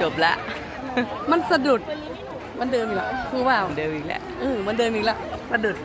จบละมันสะดุด มันเดิมอีกแล้วคือว่ามันเดิมอีกแล้วเออมันเดิมอีกแล้วสะดุด